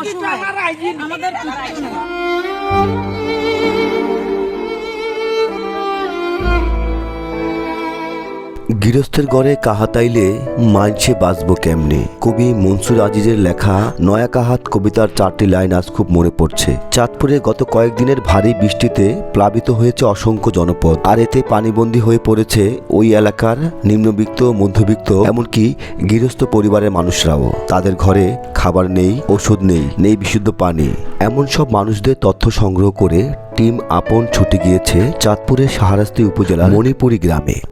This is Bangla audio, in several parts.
অসহায়। আমাদের গৃহস্থের ঘরে কাহাতাইলে মানছে বাঁচব কেমনে? কবি মনসুর আজিজের লেখা নয়া কাহাত কবিতার চারটি লাইন আজ খুব মনে পড়ছে। চাঁদপুরে গত কয়েকদিনের ভারী বৃষ্টিতে প্লাবিত হয়েছে অসংখ্য জনপদ। আর এতে পানিবন্দী হয়ে পড়েছে ওই এলাকার নিম্নবিত্ত, মধ্যবিত্ত, এমনকি গৃহস্থ পরিবারের মানুষরাও। তাদের ঘরে খাবার নেই, ওষুধ নেই নেই বিশুদ্ধ পানি। এমন সব মানুষদের তথ্য সংগ্রহ করে টিম আপন ছুটে গিয়েছে চাঁদপুরের সাহারাস্তি উপজেলার মণিপুরি গ্রামে।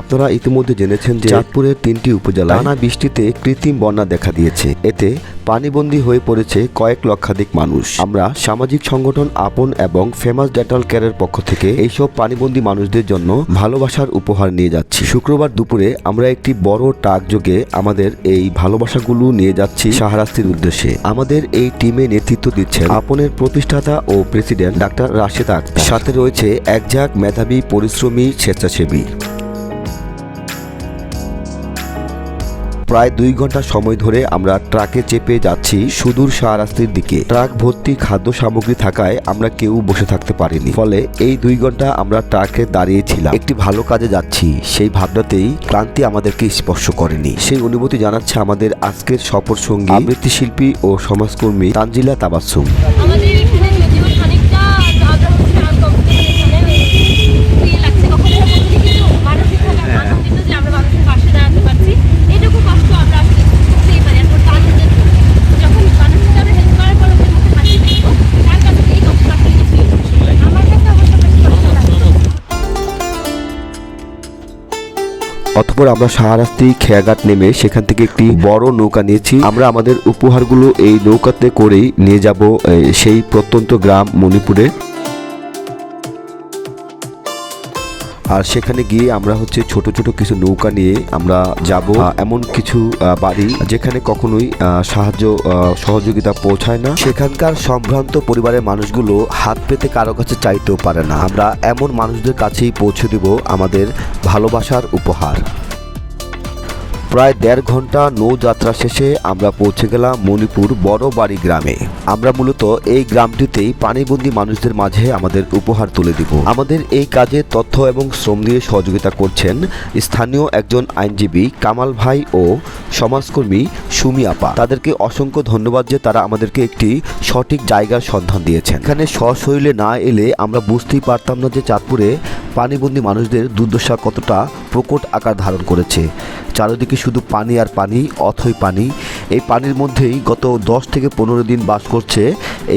আপনারা ইতিমধ্যে জেনেছেন যে চাঁদপুরের তিনটি উপজেলা টানা বৃষ্টিতে কৃত্রিম বন্যা দেখা দিয়েছে। এতে পানিবন্দী হয়ে পড়েছে কয়েক লক্ষাধিক মানুষ। আমরা সামাজিক সংগঠন আপন এবং ফেমাস ডেটাল কেয়ারের পক্ষ থেকে এইসব পানিবন্দী মানুষদের জন্য ভালোবাসার উপহার নিয়ে যাচ্ছি। শুক্রবার দুপুরে আমরা একটি বড় ট্রাক যোগে আমাদের এই ভালোবাসাগুলো নিয়ে যাচ্ছি সাহারাস্তির উদ্দেশ্যে। আমাদের এই টিমে নেতৃত্ব দিচ্ছেন আপনের প্রতিষ্ঠাতা ও প্রেসিডেন্ট ডাক্তার রাশেদ আক্তার। সাথে রয়েছে একঝাক মেধাবী পরিশ্রমী স্বেচ্ছাসেবী। প্রায় দুই ঘণ্টা সময় ধরে আমরা ট্রাকে চেপে যাচ্ছি সুদূর শাহরাস্তির দিকে। ট্রাক ভর্তি খাদ্য সামগ্রী থাকায় আমরা কেউ বসে থাকতে পারিনি। ফলে এই দুই ঘণ্টা আমরা ট্রাকে দাঁড়িয়েছিলাম। একটি ভালো কাজে যাচ্ছি। সেই ভাবনাতেই ক্লান্তি আমাদেরকে স্পর্শ করেনি। সেই অনুভূতি জানাচ্ছে আমাদের আজকের সফর সঙ্গী আবৃত্তি শিল্পী ও সমাজকর্মী তানজিলা তাবাসুম আমাদের অতপর আমরা সাহারাস্তি খেয়াঘাট নেমে সেখান থেকে একটি বড় নৌকা নিয়েছি। আমরা আমাদের উপহারগুলো এই নৌকাতে করেই নিয়ে যাব সেই প্রত্যন্ত গ্রাম মণিপুরে। আর সেখানে গিয়ে আমরা হচ্ছে ছোট ছোট কিছু নৌকা নিয়ে আমরা যাব। এমন কিছু বাড়ি যেখানে কখনোই সাহায্য সহযোগিতা পৌঁছায় না। সেখানকার সম্ভ্রান্ত পরিবারের মানুষগুলো হাত পেতে কারও কাছে চাইতেও পারে না। আমরা এমন মানুষদের কাছেই পৌঁছে দেব আমাদের ভালোবাসার উপহার। প্রায় দেড় ঘণ্টা নৌযাত্রা শেষে আমরা পৌঁছে গেলাম মণিপুর বড় বাড়ি গ্রামে। আমরা মূলত এই গ্রামটিতেই পানিবন্দি মানুষদের মাঝে আমাদের উপহার তুলে দিব। আমাদের এই কাজে তথ্য এবং শ্রম দিয়ে সহযোগিতা করছেন স্থানীয় একজন আইনজীবী কামাল ভাই ও সমাজকর্মী সুমি আপা। তাদেরকে অসংখ্য ধন্যবাদ যে তারা আমাদেরকে একটি সঠিক জায়গার সন্ধান দিয়েছেন। এখানে সশৈলে না এলে আমরা বুঝতেই পারতাম না যে চাঁদপুরে পানিবন্দি মানুষদের দুর্দশা কতটা প্রকট আকার ধারণ করেছে। চারিদিকে শুধু পানি আর পানি, অথই পানি। এই পানির মধ্যেই গত দশ থেকে পনেরো দিন বাস করছে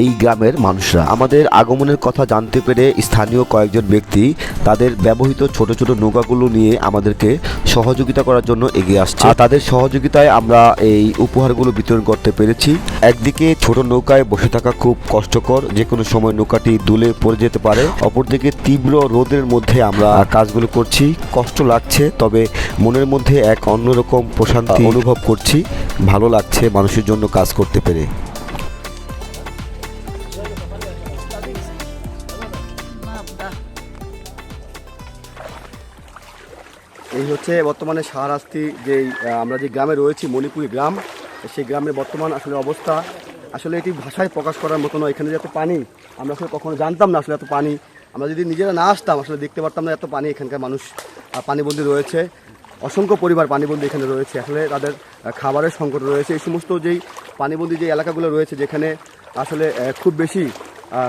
এই গ্রামের মানুষরা। আমাদের আগমনের কথা জানতে পেরে স্থানীয় কয়েকজন ব্যক্তি তাদের ব্যবহৃত ছোট ছোট নৌকাগুলো নিয়ে আমাদেরকে সহযোগিতা করার জন্য এগিয়ে আসছে। আর তাদের সহযোগিতায় আমরা এই উপহারগুলো বিতরণ করতে পেরেছি। একদিকে ছোট নৌকায় বসে থাকা খুব কষ্টকর যে কোনো সময় নৌকাটি দুলে পড়ে যেতে পারে। অপরদিকে তীব্র রোদের মধ্যে আমরা কাজগুলো করছি। কষ্ট লাগছে, তবে মনের মধ্যে এক অন্যরকম প্রশান্তি অনুভব করছি। ভালো লাগছে মানুষের জন্য কাজ করতে পেরে। এই হচ্ছে বর্তমানে শাহরাস্তি যে আমরা যে গ্রামে রয়েছি, মণিপুরি গ্রাম, সেই গ্রামের বর্তমান আসলে অবস্থা। আসলে এটি ভাষায় প্রকাশ করার মতো নয়, এখানে যে এত পানি, আমরা আসলে কখনো জানতাম না আসলে এত পানি। আমরা যদি নিজেরা না আসতাম, আসলে দেখতে পারতাম না এত পানি এখানকার মানুষ পানিবন্দী রয়েছে। অসংখ্য পরিবার পানিবন্দী এখানে রয়েছে। আসলে তাদের খাবারের সংকট রয়েছে। এই সমস্ত যেই পানিবন্দী যে এলাকাগুলো রয়েছে যেখানে আসলে খুব বেশি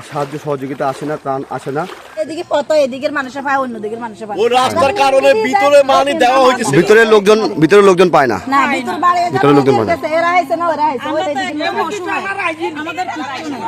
সাহায্য সহযোগিতা আসে না ত্রাণ আসে না। এদিকে কত এদিকের মানুষে পায় অন্য মানুষে পায়। ও রাস্তার কারণে ভিতরে দেওয়া হয়েছে ভিতরের লোকজন ভিতরের লোকজন পায় না। না ভিতর বাড়ি ভিতরের লোকজন পায় না। এরা আইছে না ওরা আইছে। আমরা এদিকে আমাদের কিচ্ছু নেই।